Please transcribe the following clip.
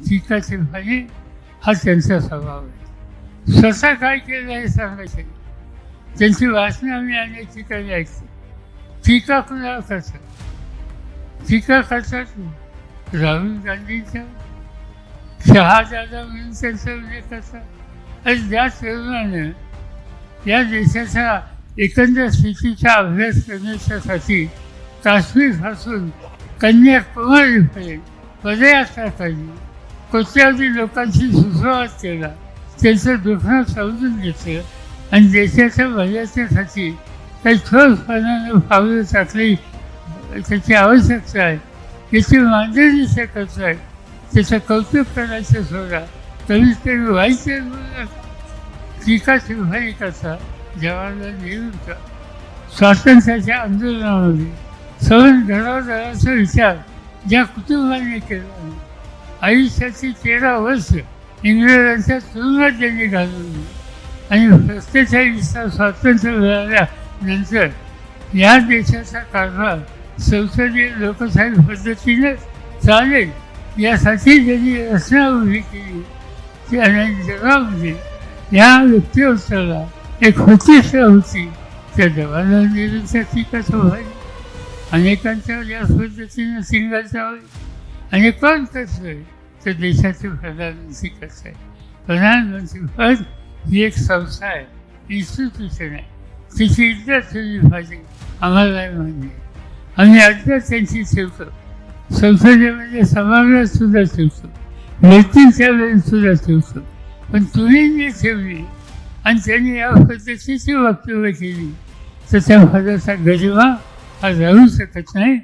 टीकाचे भाजी हा त्यांचा स्वभाव आहे. स्वतः काय केलं हे सांगायचं त्यांची वाचना आम्ही आणायची ठिकाणी ऐकतो टीका कुणाला करतात? टीका करतात राहुल गांधींच्या? शहाजादा म्हणून त्यांचा उल्लेख करतात? आणि ज्या तरुणानं या देशाच्या एकंदर स्थितीचा अभ्यास करण्याच्यासाठी काश्मीरपासून कन्याकुमारीपर्यंत पदयात्रा काढली. कोट्यावधी लोकांशी सुसंवाद केला? त्यांचं दुखणं समजून घेतलं. आणि देशाच्या भल्याच्यासाठी काही ठोसपणानं फावलं टाकली. त्याची आवश्यकता आहे. त्याची मांडणी शकत आहे? त्याचं कौतुक करायचं सोडा. कमीत कमी व्हायचे टीका शिवभाई कसा? जवाहरलाल नेहरूंचा स्वातंत्र्याच्या आंदोलनामध्ये. सवन घराघराचा विचार. ज्या कुटुंबाने केला. आयुष्याची तेरा वर्ष इंग्रजांच्या तुरुंगात त्यांनी घालवली आणि सत्तेचाळीसचा स्वातंत्र्य मिळाल्यानंतर या देशाचा कारभार संसदीय लोकशाही पद्धतीने चालेल यासाठी ज्यांनी रचना उभी केली. ती अनेक जगामध्ये या व्यक्तिवत्वाला एक प्रतिष्ठा होती. त्या जवाहरलाल नेहरूंच्या टीकाचं व्हावी अनेकांच्या या पद्धतीनं सिंगाचा होय आणि कोण करतोय तर देशाचे प्रधानमंत्री करत आहे? प्रधानमंत्री पद ही एक संस्था आहे. इन्स्टिट्यूशन आहे. तिची इज्जत ठेवली पाहिजे आम्हाला मान्य. आहे. आम्ही अद्याप त्यांची ठेवतो संसदेमध्ये सभागृहात सुद्धा ठेवतो व्यक्तींच्या वेळेत सुद्धा ठेवतो पण तुम्ही जी ठेवली आणि त्यांनी या पद्धतीची वक्तव्य केली तर त्या पदाचा गरिमा हा राहू शकत नाही.